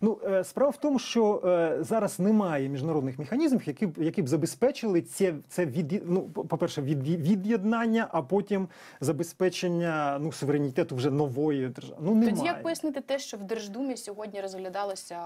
Ну, е, справа в тому, що е, зараз немає міжнародних механізмів, які б які б забезпечили це, це від, ну, по-перше, від, від'єднання, а потім забезпечення ну, суверенітету вже нової держави. Ну, немає. Тоді як пояснити те, що в Держдумі сьогодні розглядалося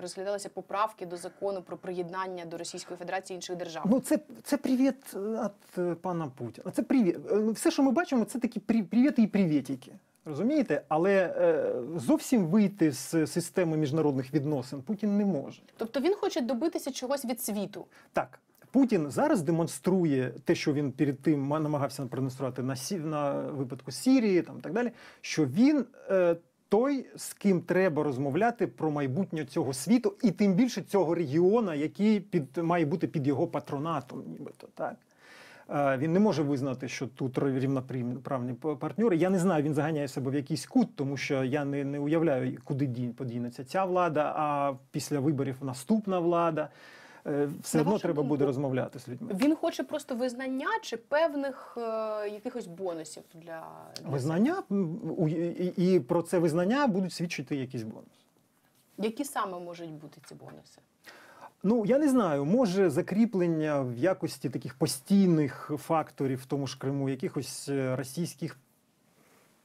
розглядалися поправки до закону про приєднання до Російської Федерації інших держав? Ну, це, це привіт від е, пана Путіна. Це привіт. Е, Все, що ми бачимо, це такі привіти і привітики. Розумієте? Але е, зовсім вийти з системи міжнародних відносин Путін не може. Тобто він хоче добитися чогось від світу. Так, Путін зараз демонструє те, що він перед тим ма- намагався продемонструвати на Сі- на випадку Сірії, там так далі. Що він е, той, з ким треба розмовляти про майбутнє цього світу, і тим більше цього регіону, який під має бути під його патронатом, нібито так. Е, Він не може визнати, що тут рівноправні партнери. Я не знаю, він заганяє себе в якийсь кут, тому що я не, не уявляю, куди подінеться ця влада, а після виборів наступна влада. Е, Все На одно треба думку, буде розмовляти з людьми. Він хоче просто визнання чи певних е, якихось бонусів для, для Визнання і, і про це визнання будуть свідчити якісь бонуси. Які саме можуть бути ці бонуси? Ну я не знаю, може закріплення в якості таких постійних факторів в тому ж Криму, якихось е, російських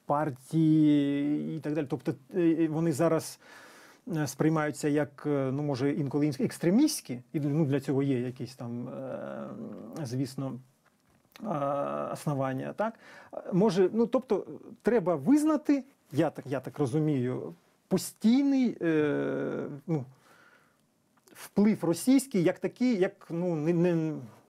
партій і так далі. Тобто е, вони зараз е, сприймаються як, е, ну може, інколи екстремістські, і ну, для цього є якісь там, е, звісно. е, Основання, так може, ну тобто, треба визнати, я так, я так розумію, постійний е, ну, вплив російський як такий, як ну не, не